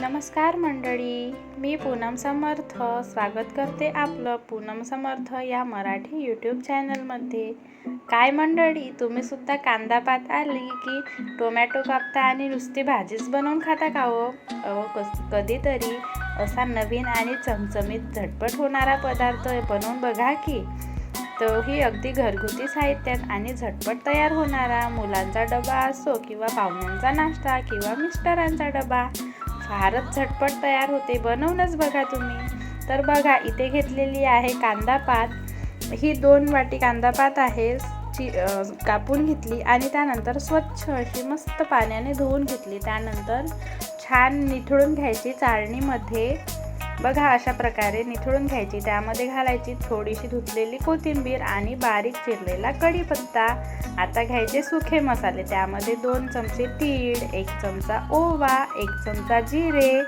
नमस्कार मंडळी मी पूनम समर्थ स्वागत करते आपलं पूनम समर्थ या मराठी यूट्यूब चॅनलमध्ये काय मंडळी तुम्ही सुद्धा कांदा पात आली की टोमॅटो कापता आणि नुसती भाजीच बनवून खाता का हो? अहो कस कधीतरी असा नवीन आणि चमचमीत झटपट होणारा पदार्थ बनवून बघा की. तोही अगदी घरगुती साहित्यात आणि झटपट तयार होणारा मुलांचा डबा असो किंवा पाहुण्यांचा नाश्ता किंवा मिस्टरांचा डबा. फारच झटपट तयार होते. बनवूनच बघा तुम्ही. तर बघा इथे घेतलेली आहे कांदा पात. ही दोन वाटी कांदा पात आहे. ची कापून घेतली आणि त्यानंतर स्वच्छ अशी मस्त पाण्याने धुवून घेतली. त्यानंतर छान निथळून घ्यायची चाळणीमध्ये. बघा अशा प्रकारे निथळून घ्यायची. त्यामध्ये घालायची थोडीशी धुतलेली कोथिंबीर आणि बारीक चिरलेला कढीपत्ता. आता घ्यायचे सुखे मसाले. त्यामध्ये दोन चमचे तीळ एक चमचा ओवा एक चमचा जिरे.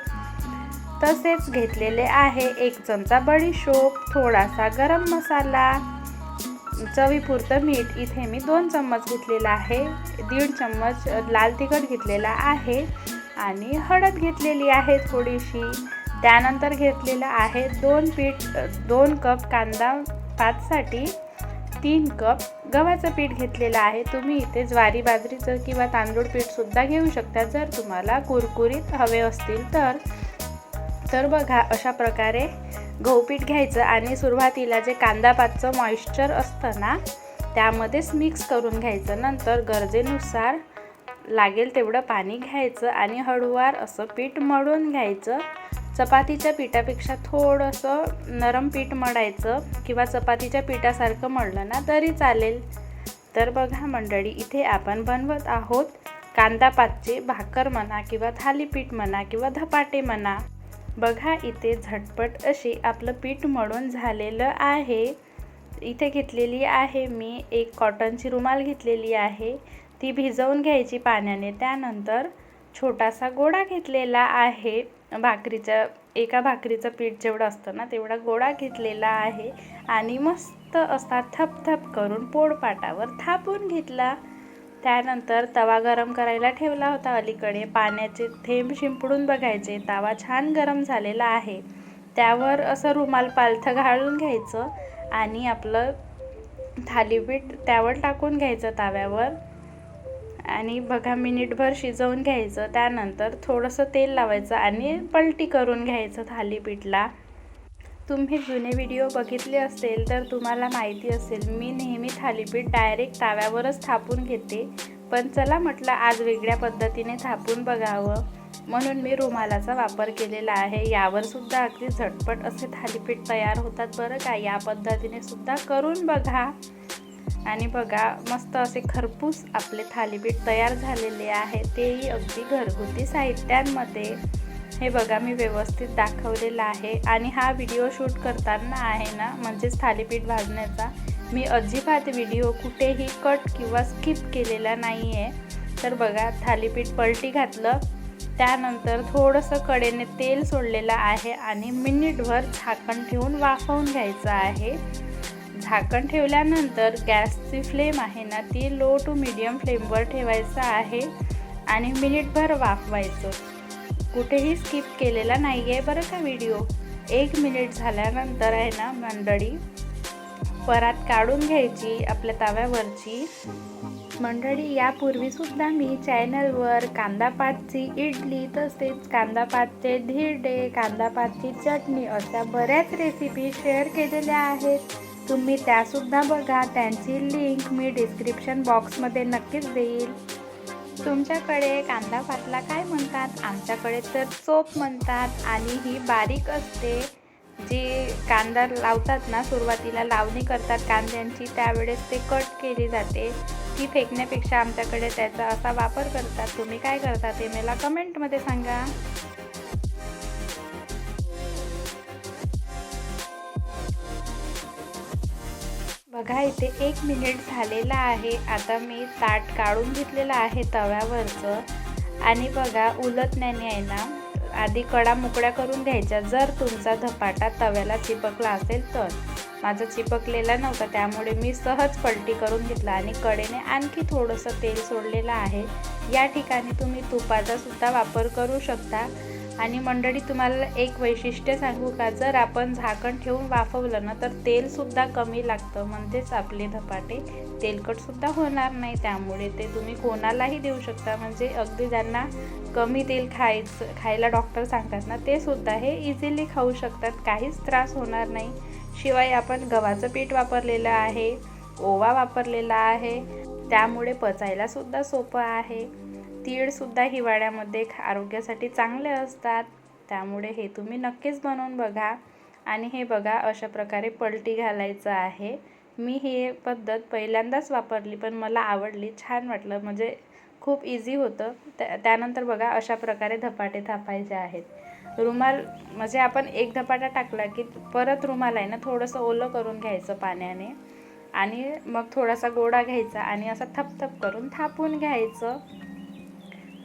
तसेच घेतलेले आहे एक चमचा बडीशोप थोडासा गरम मसाला चवीपुरतं मीठ. इथे मी दोन चम्मच घेतलेला आहे. दीड चम्मच लाल तिखट घेतलेला आहे. आणि हळद घेतलेली आहे थोडीशी. त्यानंतर घेतलेलं आहे दोन पीठ दोन कप कांदा पाचसाठी तीन कप गव्हाचं पीठ घेतलेलं आहे. तुम्ही इथे ज्वारी बाजरीचं किंवा तांदूळ पीठसुद्धा घेऊ शकता. जर तुम्हाला कुरकुरीत हवे असतील तर तर बघा अशा प्रकारे गहू पीठ घ्यायचं आणि सुरुवातीला जे कांदा पातचं मॉइश्चर असतं ना त्यामध्येच मिक्स करून घ्यायचं. नंतर गरजेनुसार लागेल तेवढं पाणी घ्यायचं आणि हळूवार असं पीठ मळून घ्यायचं. चपातीच्या पिठापेक्षा थोडंसं नरम पीठ मळायचं किंवा चपातीच्या पिठासारखं मळलं ना तरी चालेल. तर बघा मंडळी इथे आपण बनवत आहोत कांदा पातचे भाकर म्हणा किंवा थालीपीठ म्हणा किंवा धपाटे म्हणा. बघा इथे झटपट अशी आपलं पीठ मळून झालेलं आहे. इथे घेतलेली आहे मी एक कॉटनची रुमाल घेतलेली आहे. ती भिजवून घ्यायची पाण्याने. त्यानंतर छोटासा गोळा घेतलेला आहे. भाकरीच्या एका भाकरीचं पीठ जेवढं असतं ना तेवढा गोळा घेतलेला आहे आणि मस्त असा थपथप करून पोळपाटावर थापून घेतला. त्यानंतर तवा गरम करायला ठेवला होता अलीकडे. पाण्याचे थेंब शिंपडून बघायचे. तवा छान गरम झालेला आहे. त्यावर असं रुमाल पालथं घालून घ्यायचं आणि आपलं थालीपीठ त्यावर टाकून घ्यायचं ताव्यावर. आणि बघा मिनिटभर शिजवून घ्यायचं. त्यानंतर थोडंसं तेल लावायचं आणि पलटी करून घ्यायचं थालीपीठला. तुम्ही जुने व्हिडिओ बघितले असेल तर तुम्हाला माहिती असेल मी नेहमी थालीपीठ डायरेक्ट ताव्यावरच थापून घेते. पण चला म्हटलं आज वेगळ्या पद्धतीने थापून बघावं. म्हणून मी रुमालाचा वापर केलेला आहे. यावर सुद्धा अगदी झटपट असे थालीपीठ तयार होतात बरं का? या पद्धतीने सुद्धा करून बघा. आणि बघा मस्त असे खरपूस आपले थालीपीठ तयार झालेले आहे. तेही अगदी घरगुती साहित्यांमध्ये. हे बघा मी व्यवस्थित दाखवलेलं आहे. आणि हा व्हिडिओ शूट करताना आहे ना म्हणजेच थालीपीठ भाजण्याचा मी अजिबात व्हिडिओ कुठेही कट किंवा स्किप केलेला नाही आहे तर बघा थालीपीठ पलटी घातलं. त्यानंतर थोडंसं कडेने तेल सोडलेलं आहे आणि मिनिटभर झाकण ठेवून वाफवून घ्यायचं आहे. झाकण ठेवल्यानंतर गॅसची फ्लेम आहे ना ती लो टू मिडियम फ्लेमवर ठेवायचं आहे आणि मिनिटभर वाफवायचं. कुठेही स्किप केलेला नाही आहे बरं का व्हिडिओ. एक मिनिट झाल्यानंतर आहे ना मंडळी परात काढून घ्यायची आपल्या तव्यावरची. मंडळी यापूर्वीसुद्धा मी चॅनलवर कांदापातची इडली तसेच कांदापातचे धिरडे कांदापातची चटणी अशा बऱ्याच रेसिपी शेअर केलेल्या आहेत. तुम्ही त्यासुद्धा बघा. त्यांची लिंक मी डिस्क्रिप्शन बॉक्समध्ये नक्कीच देईल. तुमच्याकडे कांदा पातला काय म्हणतात? आमच्याकडे तर चोप म्हणतात आणि ही बारीक असते. जी कांदा लावतात ना सुरुवातीला लावणी करतात कांद्यांची त्यावेळेस ते कट केली जाते. ती फेकण्यापेक्षा आमच्याकडे त्याचा असा वापर करतात. तुम्ही काय करता ते मला कमेंटमध्ये सांगा. बघा इथे एक मिनिट झालेला आहे. आता मी ताट काढून घेतलेलं आहे तव्यावरचं. आणि बघा उलटण्याने आहे ना आधी कडा मोकळ्या करून द्यायच्या जर तुमचा धपाटा तव्याला चिपकला असेल तर. माझा चिपकलेला नव्हता त्यामुळे मी सहज पलटी करून घेतला आणि कडेने आणखी थोडंसं तेल सोडलेलं आहे. या ठिकाणी तुम्ही तुपाचा सुद्धा वापर करू शकता. आणि मंडळी तुम्हाला एक वैशिष्ट्य सांगू का? जर आपण झाकण ठेवून वाफवलं ना तर तेलसुद्धा कमी लागतं. म्हणजेच आपले धपाटे. तेलकटसुद्धा होणार नाही. त्यामुळे ते तुम्ही कोणालाही देऊ शकता. म्हणजे अगदी ज्यांना कमी तेल खायचं खायला डॉक्टर सांगतात ना ते सुद्धा हे इझिली खाऊ शकतात. काहीच त्रास होणार नाही. शिवाय आपण गव्हाचं पीठ वापरलेलं आहे ओवा वापरलेला आहे. त्यामुळे पचायला सुद्धा सोपं आहे. तीळसुद्धा हिवाळ्यामध्ये आरोग्यासाठी चांगले असतात. त्यामुळे हे तुम्ही नक्कीच बनवून बघा. आणि हे बघा अशा प्रकारे पलटी घालायचं आहे. मी हे पद्धत पहिल्यांदाच वापरली पण मला आवडली. छान वाटलं. म्हणजे खूप इझी होतं. त्या त्यानंतर बघा अशा प्रकारे धपाटे थापायचे आहेत. रुमाल म्हणजे आपण एक धपाटा टाकला की परत रुमाल आहे ना थोडंसं ओलं करून घ्यायचं पाण्याने. आणि मग थोडासा गोडा घ्यायचा आणि असं थपथप करून थापून घ्यायचं.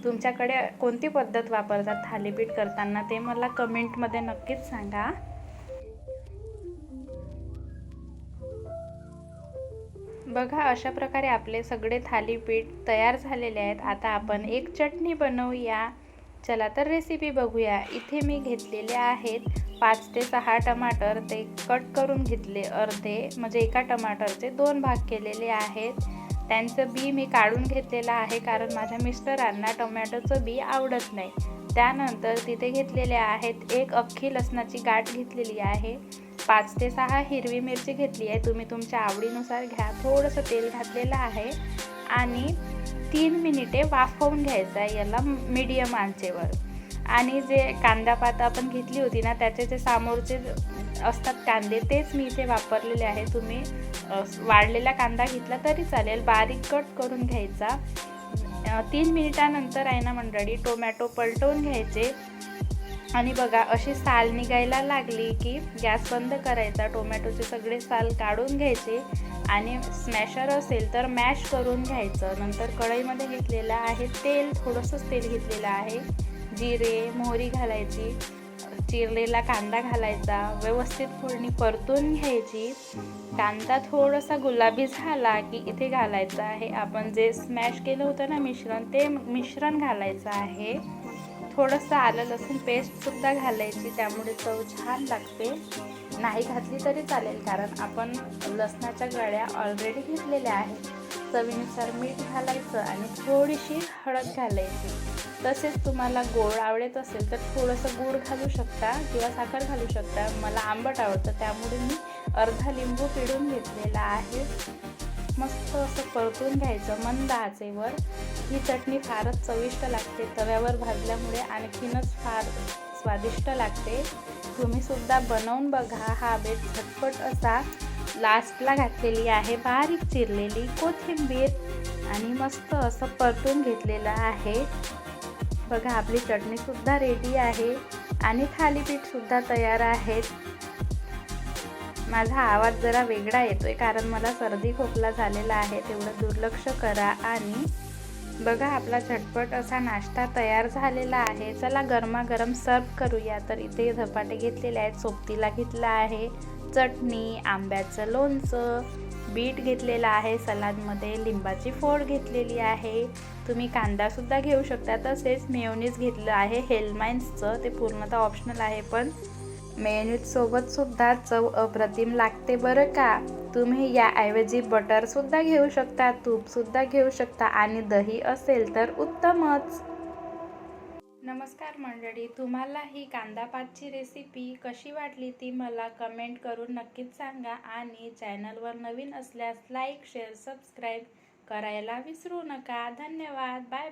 तुमच्याकडे कोणती पद्धत वापरतात थालीपीठ करताना ते मला कमेंटमध्ये नक्कीच सांगा. बघा अशा प्रकारे आपले सगळे थालीपीठ तयार झालेले आहेत. आता आपण एक चटणी बनवूया. चला तर रेसिपी बघूया. इथे मी घेतलेले आहेत पाच ते सहा टमाटर. ते कट करून घेतले अर्धे. म्हणजे एका टमाटरचे दोन भाग केलेले आहेत. त्यांचं बी मी काढून घेतलेलं आहे कारण माझ्या मिस्टरांना टोमॅटोचं बी आवडत नाही. त्यानंतर तिथे घेतलेले आहेत एक अख्खी लसणाची गाठ घेतलेली आहे. पाच ते सहा हिरवी मिरची घेतली आहे. तुम्ही तुमच्या आवडीनुसार घ्या. थोडंसं तेल घातलेलं आहे आणि तीन मिनिटे वाफवून घ्यायचं आहे याला मीडियम आंचेवर. आणि जे कांदा पात आपण घेतली होती ना त्याचे जे सामोरचे असतात कांदे तेच मी इथे वापरलेले आहे. तुम्ही वाढलेला कांदा घेतला तरी चालेल. बारीक कट करून घ्यायचा. तीन मिनिटानंतर आहे ना मंडळी टोमॅटो पलटवून घ्यायचे. आणि बघा अशी साल निघायला लागली की गॅस बंद करायचा. टोमॅटोचे सगळे साल काढून घ्यायचे. आणि स्मॅशर असेल तर मॅश करून घ्यायचं. नंतर कढईमध्ये घेतलेलं आहे तेल थोडंसंच तेल घेतलेलं आहे. जिरे मोहरी घालायची. चिरलेला कांदा घालायचा व्यवस्थित फोडणी परतून घ्यायची. कांदा थोडासा गुलाबी झाला की इथे घालायचा आहे. आपण जे स्मॅश केलं होतं ना मिश्रण ते मिश्रण घालायचं आहे. थोडंसं आलं लसूण पेस्टसुद्धा घालायची त्यामुळे चव छान लागते. नाही घातली तरी चालेल कारण आपण लसणाच्या गळ्या ऑलरेडी घेतलेल्या आहेत. चवीनुसार मीठ घालायचं आणि थोडीशी हळद घालायची. तसेच तुम्हाला गोड आवडत असेल तर थोडंसं गूळ घालू शकता किंवा साखर घालू शकता. मला आंबट आवडतं त्यामुळे मी अर्धा लिंबू पिळून घेतलेला आहे. मस्त असं परतून घ्यायचं मंद आचेवर. ही चटणी फारच चविष्ट लागते तव्यावर भाजल्यामुळे आणखीनच फार स्वादिष्ट लागते. तुम्हीसुद्धा बनवून बघा हा बेट झटपट असा लास्टला घातलेली आहे बारीक चिरलेली कोथिंबीर. आणि मस्त असं परतून घेतलेलं आहे. बघा आपली चटणीसुद्धा रेडी आहे आणि थालीपीठसुद्धा तयार आहेत. माझा आवाज जरा वेगळा येतो आहे कारण मला सर्दी खोकला झालेला आहे तेवढं दुर्लक्ष करा आणि बघा आपला झटपट असा नाश्ता तयार झालेला आहे. चला गरमागरम सर्व करूया. तर इथे झपाटे घेतलेले आहेत सोबतीला घेतला आहे चटणी आंब्याचं लोणचं बीट घेतलेला आहे सलादमध्ये लिंबाची फोड घेतलेली आहे. तुम्ही कांदासुद्धा घेऊ शकता तसेच मेयोनीज घेतलं आहे हेलमाइन्सचं ते पूर्णतः ऑप्शनल आहे पण. मेयोनीजसोबत सुद्धा चव अप्रतिम लागते बरं का? तुम्ही याऐवजी बटरसुद्धा घेऊ शकता तूपसुद्धा घेऊ शकता आणि दही असेल तर उत्तमच. नमस्कार मंडळी तुम्हाला ही कांदापातची रेसिपी कशी वाटली ती मला कमेंट करून नक्कीच सांगा आणि चॅनलवर नवीन असल्यास लाईक शेअर सबस्क्राईब करायला विसरू नका. धन्यवाद. बाय